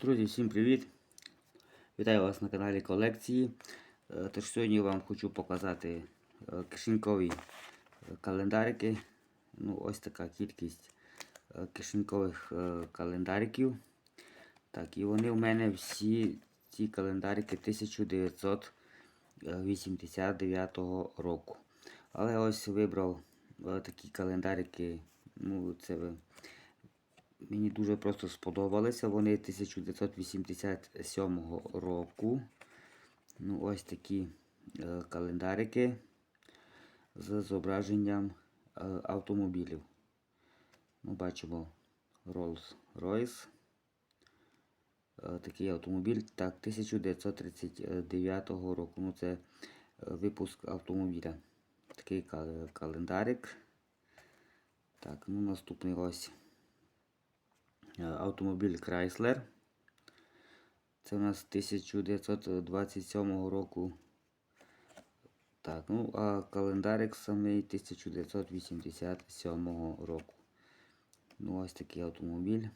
Друзі, всім привіт! Вітаю вас на каналі колекції. Е, Тож сьогодні вам хочу показати е, кишенькові е, календарики. Ну, ось така кількість кишенькових календариків. Так, і вони в мене всі ці календарики 1989 року. Але ось вибрав такі календарики. Ну, це Мені дуже просто сподобалися. Вони 1987 року. Ну, ось такі е, календарики з зображенням е, автомобілів. Ми бачимо Rolls-Royce. Е, такий автомобіль. Так, 1939 року. Ну, це випуск автомобіля. Такий календарик. Так, ну наступний ось. Е, Автомобіль Chrysler. Це у нас 1927 року. Так, ну а календарик самий 1987 року. Ну, ось такий автомобіль.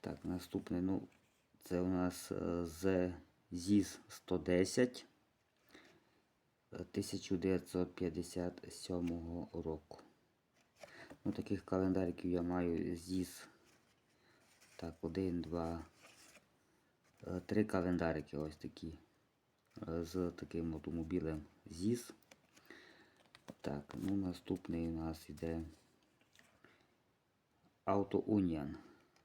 Так, наступний, ну, це у нас е, з ЗІС 110 е, 1957 року. Ну, таких календариків я маю ЗІС. Так, один, два, е, три календарики ось такі. е, З таким автомобілем ЗІС. Так, ну наступний у нас іде Auto Union.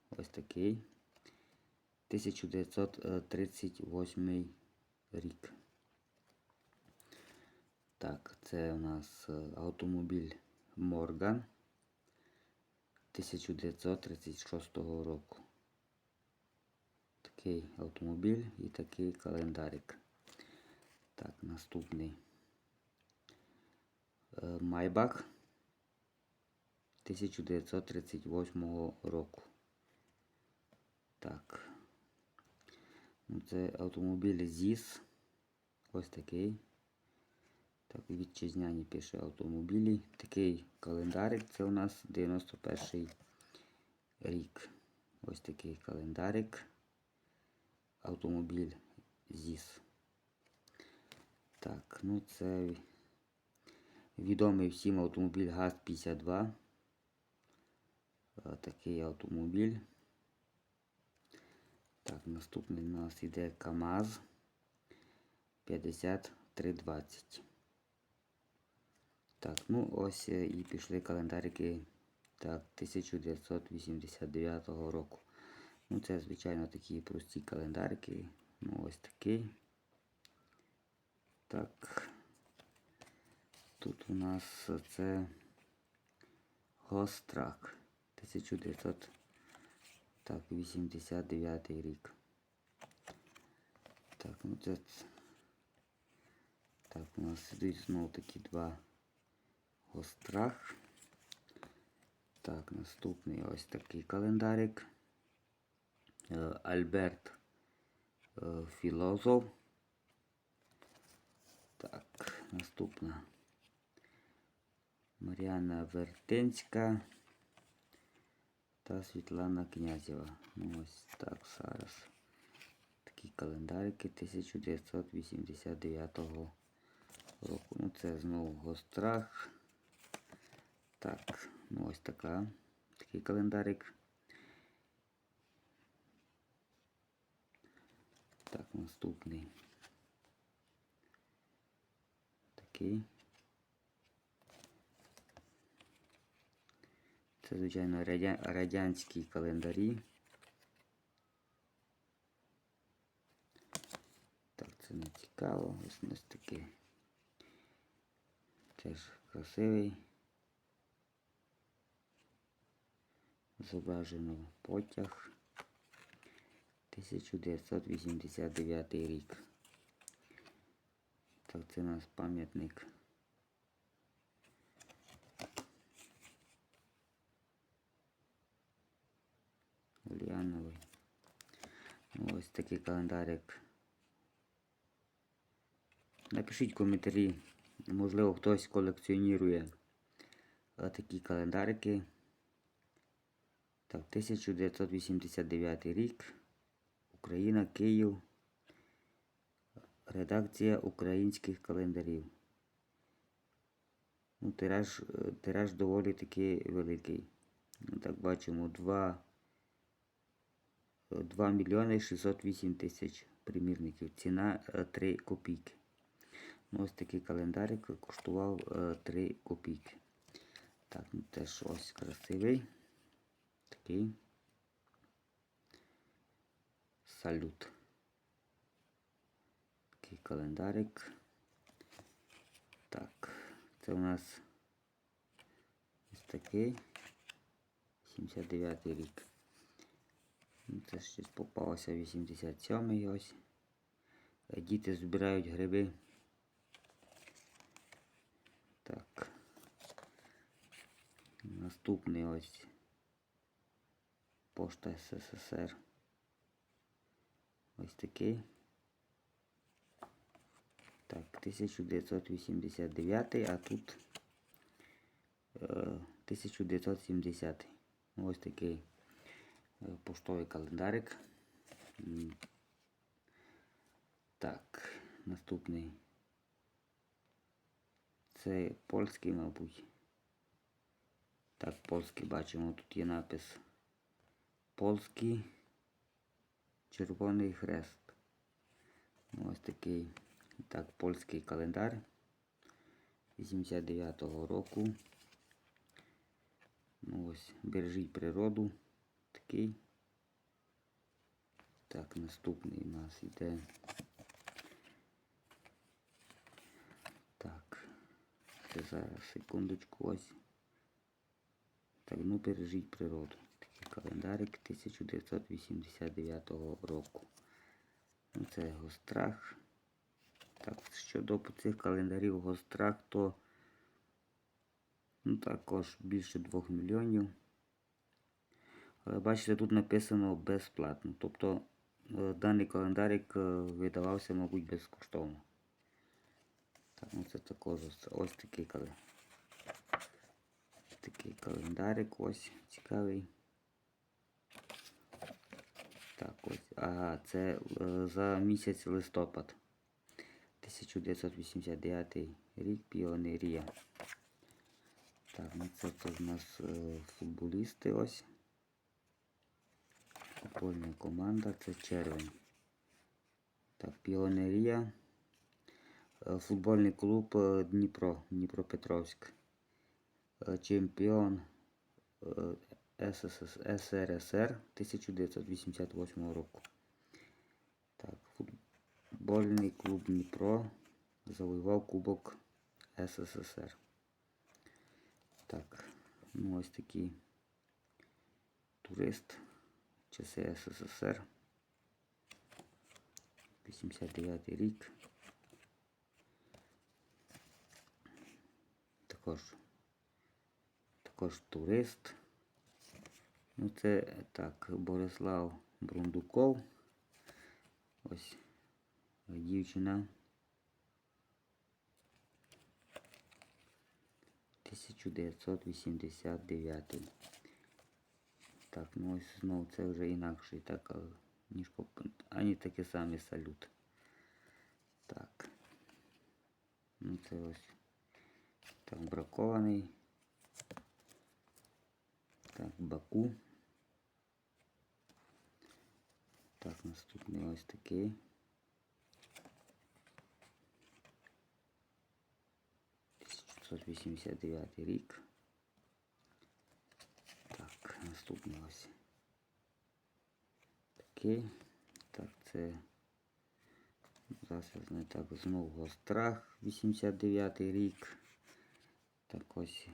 Ось такий. 1938 рік. Так, це у нас е, автомобіль Морган. 1936 року. Такий автомобіль і такий календарик. Так, наступний Е, Майбах 1938 року. Так. Ну, Це автомобіль ЗІС. Ось такий. Так, вітчизняні пише автомобілі. Такий календарик. Це у нас 91 рік. Ось такий календарик. Автомобіль ЗІС. Так, ну це відомий всім автомобіль ГАЗ-52. Е, Такий автомобіль. Так, наступний у нас іде КАМАЗ 5320. Так, ну ось е, і пішли календарики так, 1989 року. Ну, це, звичайно, такі прості календарики. Ну, ось такий. Так. Тут у нас це Гострак 1989 рік. Так, ну це. Так, у нас йдуть знову такі два гострах. Так, наступний ось такий календарик. Е, Альберт е, Філозоф. Так, наступна. Мар'яна Вертенська та Світлана Князєва. Ну ось так зараз. Такі календарики 1989 року. Ну це знову гострах. Так, ну ось така. Такий календарик. Так, наступний. Такий. Це, звичайно, радянські календарі. Так, це не цікаво. Ось у нас такий. Теж красивий. Зображено потяг 1989 рік. Так, це у нас пам'ятник. Ульяновий. Ну, Ось такий календарик. Напишіть коментарі. Можливо, хтось колекціонує такі календарики. Так, 1989 рік. Україна, Київ. Редакція українських календарів. Ну, тираж, е, тираж доволі таки великий. Ну, так бачимо 2, 2 мільйони 608 тисяч примірників. Ціна 3 копійки. Ну, ось такий календарик коштував 3 копійки. Так, ну теж ось красивий. Такий. Салют. Такий календарик. Так, це у нас ось такий. 79 рік. Ну, Це щось попалося 87-й ось. Е, Діти збирають гриби. Так. Наступний ось. Пошта СССР. Ось такий. Так, 1989, а тут е, 1970. Ну, Ось такий е, поштовий календарик. Так, наступний. Це польський, мабуть. Так, польський бачимо, тут є напис Польський Червоний Хрест. Ось такий так, польський календар 89-го року. Ну ось, бережіть природу. Такий. Так, наступний у нас йде. Так. Це зараз секундочку ось. Так, ну бережіть природу. Календарик 1989 року. Ну, це гострах. Так, щодо цих календарів гострах, то ну, також більше 2 мільйонів. Але бачите, тут написано безплатно. Тобто е, даний календарик е, видавався, мабуть, безкоштовно. Так, ну це також ось, такий календар. Такий календарик ось цікавий. Так, ось. Ага, це е, за місяць листопад. 1989 рік піонерія. Так, ну це, це в нас е, футболісти ось. Футбольна команда, це червень. Так, піонерія. Е, Футбольний клуб Дніпро, Дніпропетровськ. Чемпіон СРСР 1988 року. Так, футбольний клуб Дніпро завоював Кубок СССР. Так, ну ось такий турист часи СССР. 89 рік. Також також турист. Ну це так, Борислав Брундуков. Ось дівчина. 1989. Так, ну ось знову це вже інакший, так, ніж поп... ані такі самі салют. Так. Ну це ось так бракований. Так, Баку. Так, наступний ось такий. дев'ятий рік. Так, наступний ось. Такий. Так, це зараз знаю так, знову Гострах 89 рік. Так ось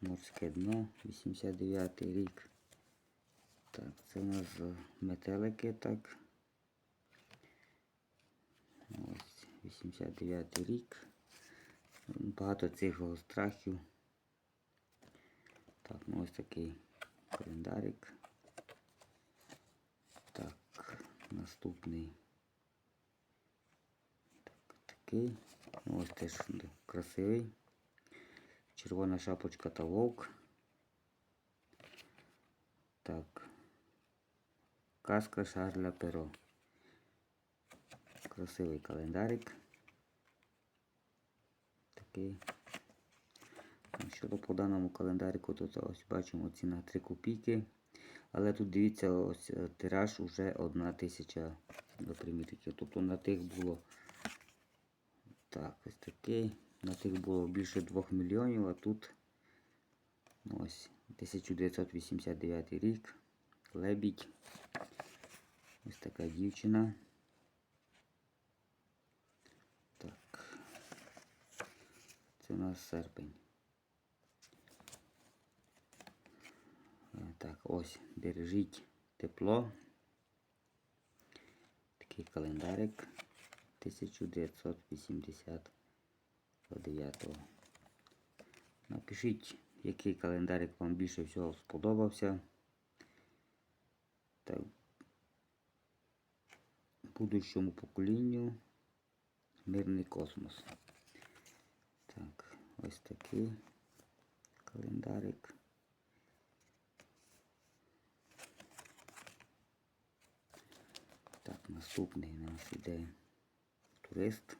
Морське дно 89 рік. Так, це у нас метелики, так. Ось 89 рік. Багато цих страхів. Так, ну ось такий календарик. Так, наступний. Так, такий. Ну, ось теж красивий. Червона шапочка та вовк Так. Казка Шарля Перо. Красивий календарик. Такий. Ну, Щодо по даному календарику, то ось бачимо ціна 3 копійки. Але тут дивіться, ось е, тираж уже 1 тисяча до примірників. Тобто на тих було так, ось такий. На тих було більше 2 мільйонів, а тут ну, ось 1989 рік. Лебідь. Ось така дівчина. Так. Це у нас серпень. Е, Так, ось, бережіть тепло. Такий календарик 1989. Напишіть, який календарик вам більше всього сподобався. Так, будущому поколінню мирний космос. Так, ось такий календарик. Так, наступний у нас іде турист.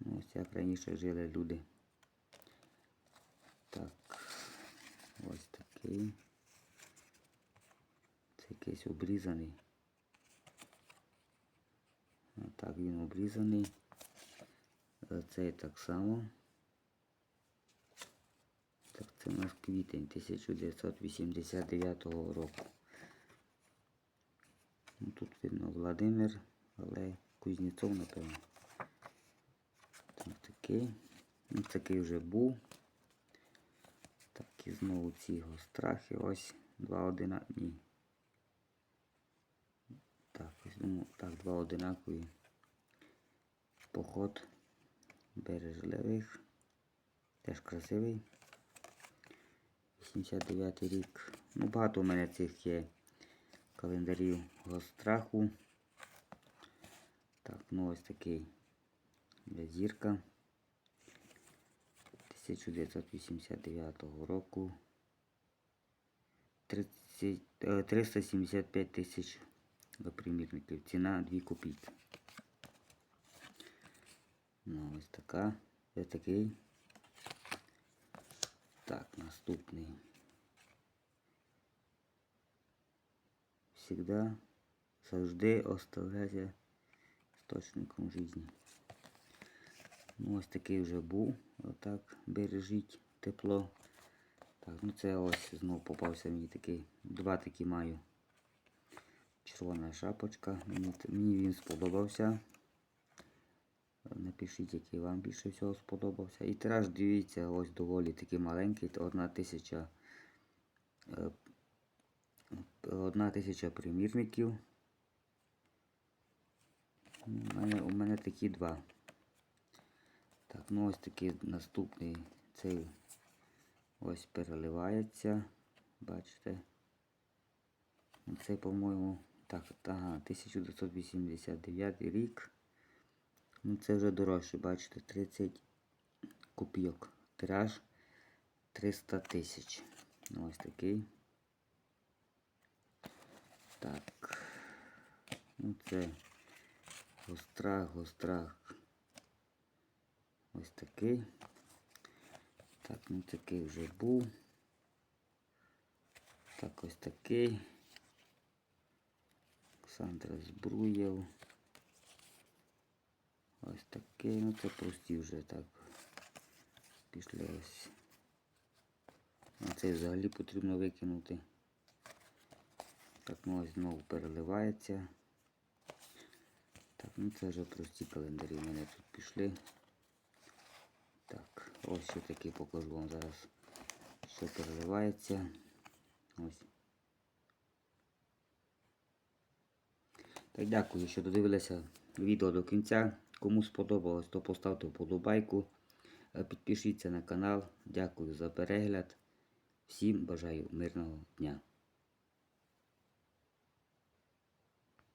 Ну, ось як раніше жили люди. Так, ось такий. Це якийсь обрізаний. Так, він обрізаний. Цей так само. Так, це у нас квітень 1989 року. Ну, тут видно Владимир, але Кузнєцов, напевно. Так, такий. Ну, такий вже був. Так, і знову ці гострахи. Ось два одина. Ні. Так, ось ну, так, два одинакові. Поход бережливих. Теж красивий. 89 рік. Ну, багато у мене цих є календарів гостраху. Так, ну ось такий зірка 1989 року. 30, е, 375 тисяч до примірників. Ціна 2 копійки. Ну, ось така. Ось такий. Так, наступний. Всегда, завжди оставляйся істочником життя. Ну, ось такий вже був. Отак бережіть тепло. Так, ну це ось знову попався мені такий. Два такі маю. Червона шапочка. Мені, мені він сподобався. Напишіть, який вам більше всього сподобався. І тираж, дивіться, ось доволі такий маленький. Одна тисяча. е, Одна тисяча примірників. У мене, у мене такі два. Так, ну ось такий наступний. Цей ось переливається. Бачите? Це, по-моєму, так, ага, 1989 рік. Ну це вже дорожче, бачите, 30 копійок. Тираж 300 тисяч. Ну, Ось такий. Так. Ну це гострах, гострах. Ось такий. Так, ну такий вже був. Так, ось такий. Олександр Збруєв. Ось ну це прості вже так. Пішли ось. А цей взагалі потрібно викинути. Так, ну ось знову переливається. Так, ну це вже прості календарі в мене тут пішли. Так, ось ще таки покажу вам зараз, що переливається. Ось. Так, дякую, що додивилися відео до кінця. Кому сподобалось, то поставте вподобайку. Е, Підпишіться на канал. Дякую за перегляд. Всім бажаю мирного дня.